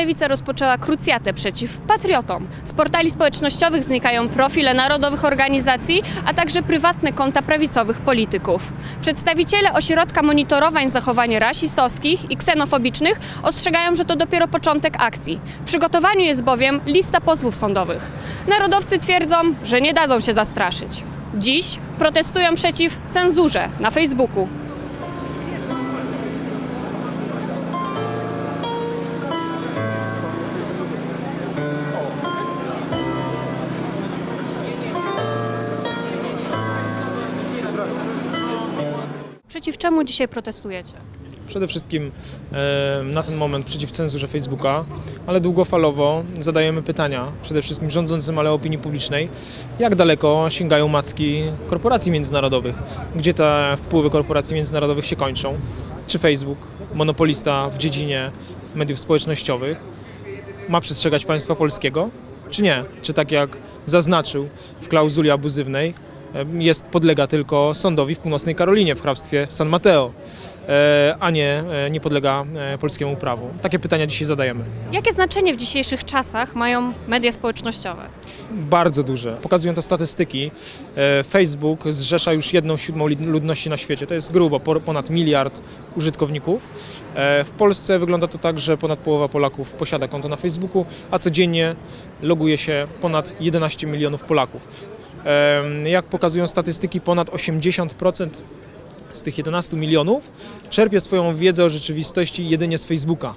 Lewica rozpoczęła krucjatę przeciw patriotom. Z portali społecznościowych znikają profile narodowych organizacji, a także prywatne konta prawicowych polityków. Przedstawiciele ośrodka monitorowań zachowań rasistowskich i ksenofobicznych ostrzegają, że to dopiero początek akcji. W przygotowaniu jest bowiem lista pozwów sądowych. Narodowcy twierdzą, że nie dadzą się zastraszyć. Dziś protestują przeciw cenzurze na Facebooku. Czemu dzisiaj protestujecie? Przede wszystkim e, na ten moment przeciw cenzurze Facebooka, ale długofalowo zadajemy pytania przede wszystkim rządzącym, ale opinii publicznej, jak daleko sięgają macki korporacji międzynarodowych, gdzie te wpływy korporacji międzynarodowych się kończą, czy Facebook, monopolista w dziedzinie mediów społecznościowych, ma przestrzegać państwa polskiego, czy nie? Czy tak jak zaznaczył w klauzuli abuzywnej, jest podlega tylko sądowi w północnej Karolinie w hrabstwie San Mateo, e, a nie, e, nie podlega e, polskiemu prawu. Takie pytania dzisiaj zadajemy. Jakie znaczenie w dzisiejszych czasach mają media społecznościowe? Bardzo duże. Pokazują to statystyki. Facebook zrzesza już jedną siódmą ludności na świecie. To jest grubo, ponad miliard użytkowników. W Polsce wygląda to tak, że ponad połowa Polaków posiada konto na Facebooku, a codziennie loguje się ponad 11 milionów Polaków. Jak pokazują statystyki, ponad 80% z tych 11 milionów czerpie swoją wiedzę o rzeczywistości jedynie z Facebooka.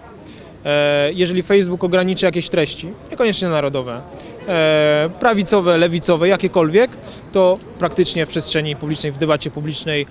E, Jeżeli Facebook ograniczy jakieś treści, niekoniecznie narodowe, e, prawicowe, lewicowe, jakiekolwiek, to praktycznie w przestrzeni publicznej, w debacie publicznej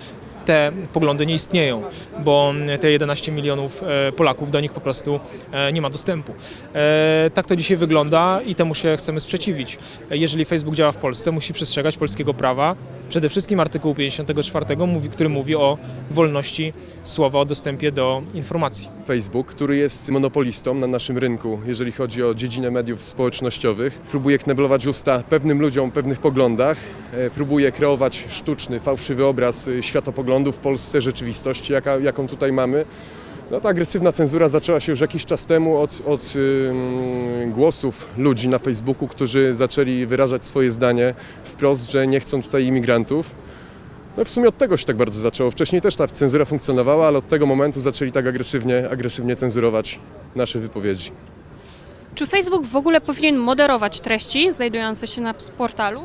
te poglądy nie istnieją, bo te 11 milionów e, Polaków do nich po prostu e, nie ma dostępu. E, Tak to dzisiaj wygląda i temu się chcemy sprzeciwić. E, Jeżeli Facebook działa w Polsce, musi przestrzegać polskiego prawa, przede wszystkim artykułu 54, mówi- który mówi o wolności słowa, o dostępie do informacji. Facebook, który jest monopolistą na naszym rynku, jeżeli chodzi o dziedzinę mediów społecznościowych, próbuje kneblować usta pewnym ludziom pewnych poglądach, e, próbuje kreować sztuczny, fałszywy obraz e, światopoglądu w Polsce, rzeczywistości, jaka, jaką tutaj mamy. No, ta agresywna cenzura zaczęła się już jakiś czas temu od, od ym, głosów ludzi na Facebooku, którzy zaczęli wyrażać swoje zdanie wprost, że nie chcą tutaj imigrantów. No w sumie od tego się tak bardzo zaczęło. Wcześniej też ta cenzura funkcjonowała, ale od tego momentu zaczęli tak agresywnie, agresywnie cenzurować nasze wypowiedzi. Czy Facebook w ogóle powinien moderować treści znajdujące się na portalu?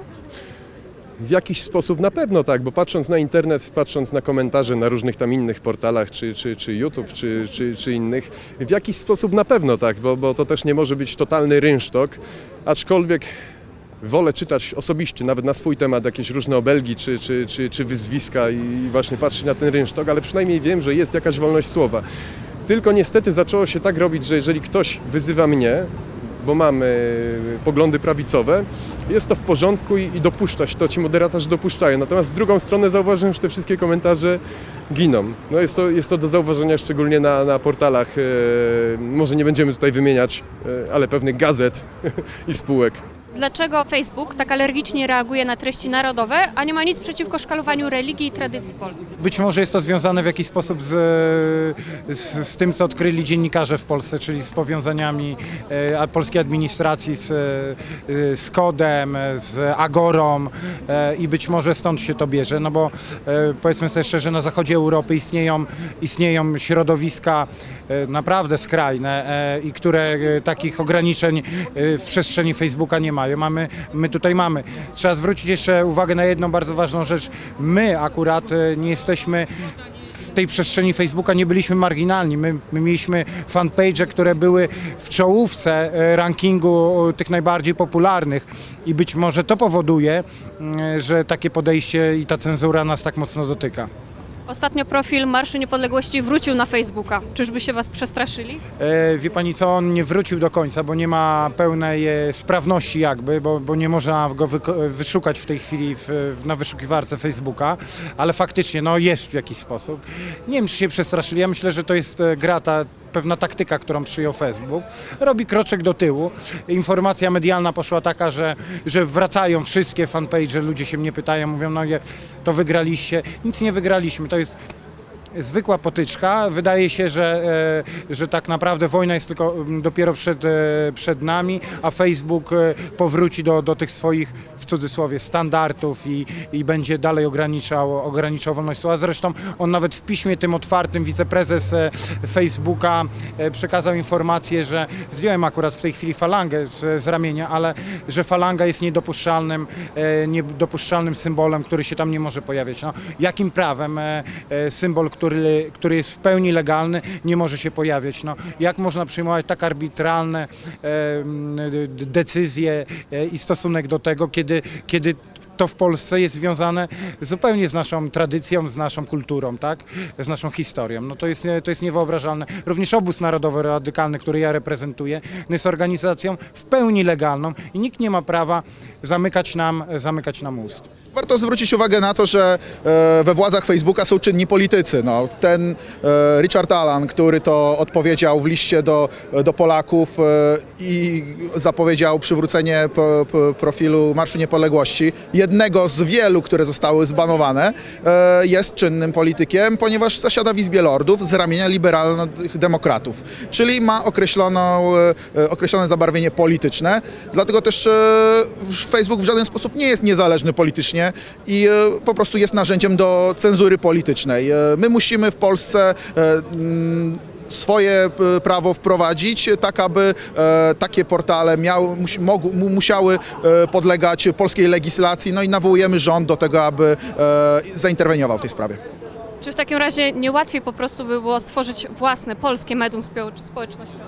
W jakiś sposób na pewno tak, bo patrząc na internet, patrząc na komentarze na różnych tam innych portalach, czy, czy, czy YouTube, czy, czy, czy innych, w jakiś sposób na pewno tak, bo, bo to też nie może być totalny rynsztok, aczkolwiek wolę czytać osobiście, nawet na swój temat, jakieś różne obelgi czy, czy, czy, czy wyzwiska i właśnie patrzeć na ten rynsztok, ale przynajmniej wiem, że jest jakaś wolność słowa. Tylko niestety zaczęło się tak robić, że jeżeli ktoś wyzywa mnie, bo mamy poglądy prawicowe, jest to w porządku i, i dopuszcza się to, ci moderatorzy dopuszczają. Natomiast z drugą stronę zauważyłem, że te wszystkie komentarze giną. No jest, to, jest to do zauważenia szczególnie na, na portalach, e, może nie będziemy tutaj wymieniać, e, ale pewnych gazet i spółek. Dlaczego Facebook tak alergicznie reaguje na treści narodowe, a nie ma nic przeciwko szkalowaniu religii i tradycji polskiej? Być może jest to związane w jakiś sposób z, z, z tym, co odkryli dziennikarze w Polsce, czyli z powiązaniami e, polskiej administracji z, e, z kodem, z Agorą e, i być może stąd się to bierze, no bo e, powiedzmy sobie szczerze, na zachodzie Europy istnieją, istnieją środowiska e, naprawdę skrajne e, i które e, takich ograniczeń e, w przestrzeni Facebooka nie mają. Mamy, my tutaj mamy. Trzeba zwrócić jeszcze uwagę na jedną bardzo ważną rzecz. My akurat e, nie jesteśmy tej przestrzeni Facebooka nie byliśmy marginalni. My, my mieliśmy fanpage, które były w czołówce e, rankingu e, tych najbardziej popularnych i być może to powoduje, mm, że takie podejście i ta cenzura nas tak mocno dotyka. Ostatnio profil Marszu Niepodległości wrócił na Facebooka. Czyżby się was przestraszyli? E, wie pani co, on nie wrócił do końca, bo nie ma pełnej e, sprawności jakby, bo, bo nie można go wyko- wyszukać w tej chwili w, na wyszukiwarce Facebooka, ale faktycznie no jest w jakiś sposób. Nie wiem, czy się przestraszyli, ja myślę, że to jest e, gra ta pewna taktyka, którą przyjął Facebook. Robi kroczek do tyłu. Informacja medialna poszła taka, że, że wracają wszystkie fanpage, ludzie się mnie pytają, mówią, no nie, to wygraliście. Nic nie wygraliśmy, to jest zwykła potyczka. Wydaje się, że, e, że tak naprawdę wojna jest tylko dopiero przed, e, przed nami, a Facebook e, powróci do, do tych swoich w cudzysłowie standardów i, i będzie dalej ograniczał, ograniczał wolność słowa. Zresztą on nawet w piśmie tym otwartym wiceprezes Facebooka przekazał informację, że zdjąłem akurat w tej chwili falangę z, z ramienia, ale że falanga jest niedopuszczalnym, niedopuszczalnym symbolem, który się tam nie może pojawiać. No, jakim prawem symbol, który, który jest w pełni legalny, nie może się pojawiać? No, jak można przyjmować tak arbitralne decyzje e, i stosunek do tego, kiedy, kiedy to w Polsce jest związane zupełnie z naszą tradycją, z naszą kulturą, tak? z naszą historią. No to, jest, to jest niewyobrażalne. Również Obóz Narodowy Radykalny, który ja reprezentuję, jest organizacją w pełni legalną i nikt nie ma prawa zamykać nam, zamykać nam ust. Warto zwrócić uwagę na to, że e, we władzach Facebooka są czynni politycy. No, ten e, Richard Allan, który to odpowiedział w liście do, do Polaków e, i zapowiedział przywrócenie profilu Marszu Niepodległości, jednego z wielu, które zostały zbanowane, jest czynnym politykiem, ponieważ zasiada w Izbie Lordów z ramienia liberalnych demokratów, czyli ma określoną, określone zabarwienie polityczne, dlatego też Facebook w żaden sposób nie jest niezależny politycznie i e, po prostu jest narzędziem do cenzury politycznej. E, My musimy w Polsce e, mm, swoje prawo wprowadzić, tak aby e, takie portale miały, musi, mogły, mu- musiały e, podlegać polskiej legislacji, no i nawołujemy rząd do tego, aby e, zainterweniował w tej sprawie. Czy w takim razie nie łatwiej po prostu by było stworzyć własne polskie medium spo- społecznościowe?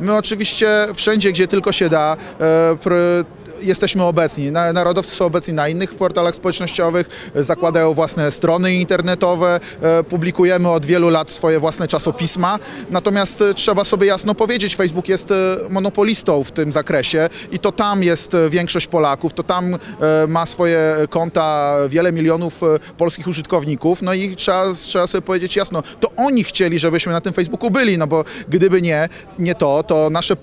My oczywiście wszędzie, gdzie tylko się da, e, jesteśmy obecni. Na- Narodowcy są obecni na innych portalach społecznościowych, e, zakładają własne strony internetowe, e, publikujemy od wielu lat swoje własne czasopisma. Natomiast e, trzeba sobie jasno powiedzieć, Facebook jest monopolistą w tym zakresie i to tam jest większość Polaków, to tam ma swoje konta wiele milionów polskich użytkowników. No i trzeba, trzeba sobie powiedzieć jasno, to oni chcieli, żebyśmy na tym Facebooku byli, no bo gdyby nie, nie to, to nasze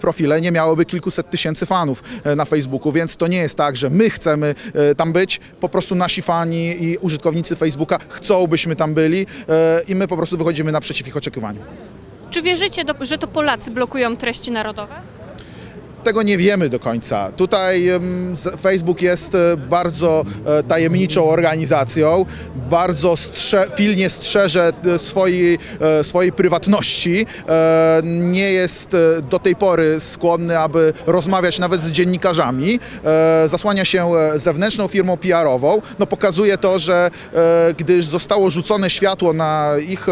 profile nie miałyby kilkuset tysięcy fanów na Facebooku, więc to nie jest tak, że my chcemy e, tam być, po prostu nasi fani i użytkownicy Facebooka chcą, byśmy tam byli e, i my po prostu wychodzimy naprzeciw ich oczekiwaniom. Czy wierzycie, że to Polacy blokują treści narodowe? Tego nie wiemy do końca. Tutaj Facebook jest e, bardzo e, tajemniczą organizacją, bardzo strze pilnie strzeże e, swojej, swojej prywatności. Nie jest do tej pory skłonny, aby rozmawiać nawet z dziennikarzami. Zasłania się zewnętrzną firmą PR-ową. No, pokazuje to, że gdyż zostało rzucone światło na ich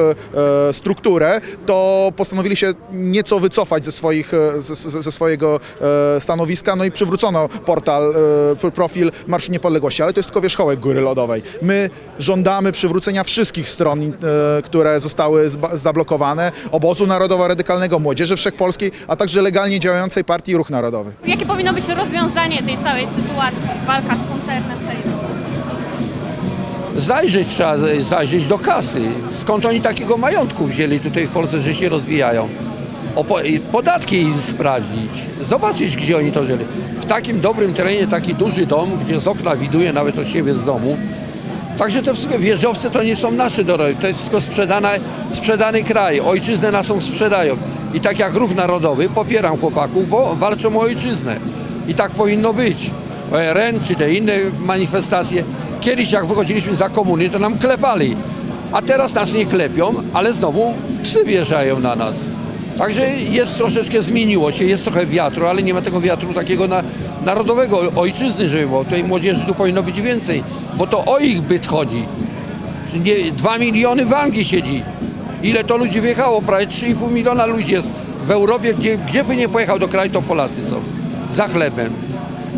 strukturę, to postanowili się nieco wycofać ze, swoich, ze, ze swojego stanowiska, no i przywrócono portal, e, pro- profil Marszu Niepodległości, ale to jest tylko wierzchołek góry lodowej. My żądamy przywrócenia wszystkich stron, e, które zostały zablokowane, Obozu Narodowo-Radykalnego, Młodzieży Wszechpolskiej, a także legalnie działającej Partii Ruch Narodowy. Jakie powinno być rozwiązanie tej całej sytuacji? Walka z koncernem Facebook? Zajrzeć trzeba, zajrzeć do kasy. Skąd oni takiego majątku wzięli tutaj w Polsce, że się rozwijają? Podatki im sprawdzić, zobaczyć gdzie oni to wzięli. W takim dobrym terenie, taki duży dom, gdzie z okna widuje nawet od siebie z domu. Także to wszystko, wieżowce to nie są nasze doroby, to jest wszystko sprzedane, sprzedany kraj, ojczyznę naszą sprzedają. I tak jak ruch narodowy, popieram chłopaków, bo walczą o ojczyznę. I tak powinno być. ORN czy te inne manifestacje. Kiedyś jak wychodziliśmy za komuny, to nam klepali. A teraz nas nie klepią, ale znowu psy na nas. Także jest troszeczkę, zmieniło się, jest trochę wiatru, ale nie ma tego wiatru takiego na, narodowego, ojczyzny, żeby było. Tutaj młodzieży tu powinno być więcej, bo to o ich byt chodzi. Nie, dwa miliony w Anglii siedzi. Ile to ludzi wjechało? Prawie 3,5 miliona ludzi jest w Europie, gdzie, gdzie by nie pojechał do kraju, to Polacy są. Za chlebem.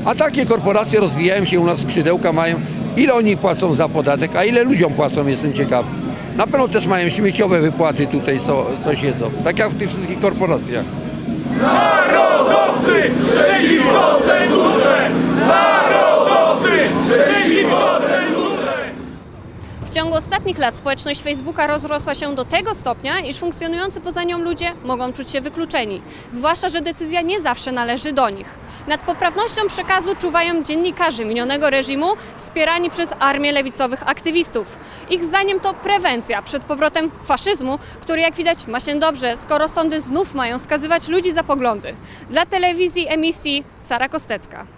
A takie korporacje rozwijają się u nas, skrzydełka mają. Ile oni płacą za podatek, a ile ludziom płacą, jestem ciekaw. Na pewno też mają śmieciowe wypłaty tutaj, co, co siedzą. Tak jak w tych wszystkich korporacjach. Narodowcy przeciwko cenzurze! Ciągu ostatnich lat społeczność Facebooka rozrosła się do tego stopnia, iż funkcjonujący poza nią ludzie mogą czuć się wykluczeni, zwłaszcza, że decyzja nie zawsze należy do nich. Nad poprawnością przekazu czuwają dziennikarze minionego reżimu wspierani przez armię lewicowych aktywistów. Ich zdaniem to prewencja przed powrotem faszyzmu, który jak widać ma się dobrze, skoro sądy znów mają skazywać ludzi za poglądy. Dla telewizji emisji Sara Kostecka.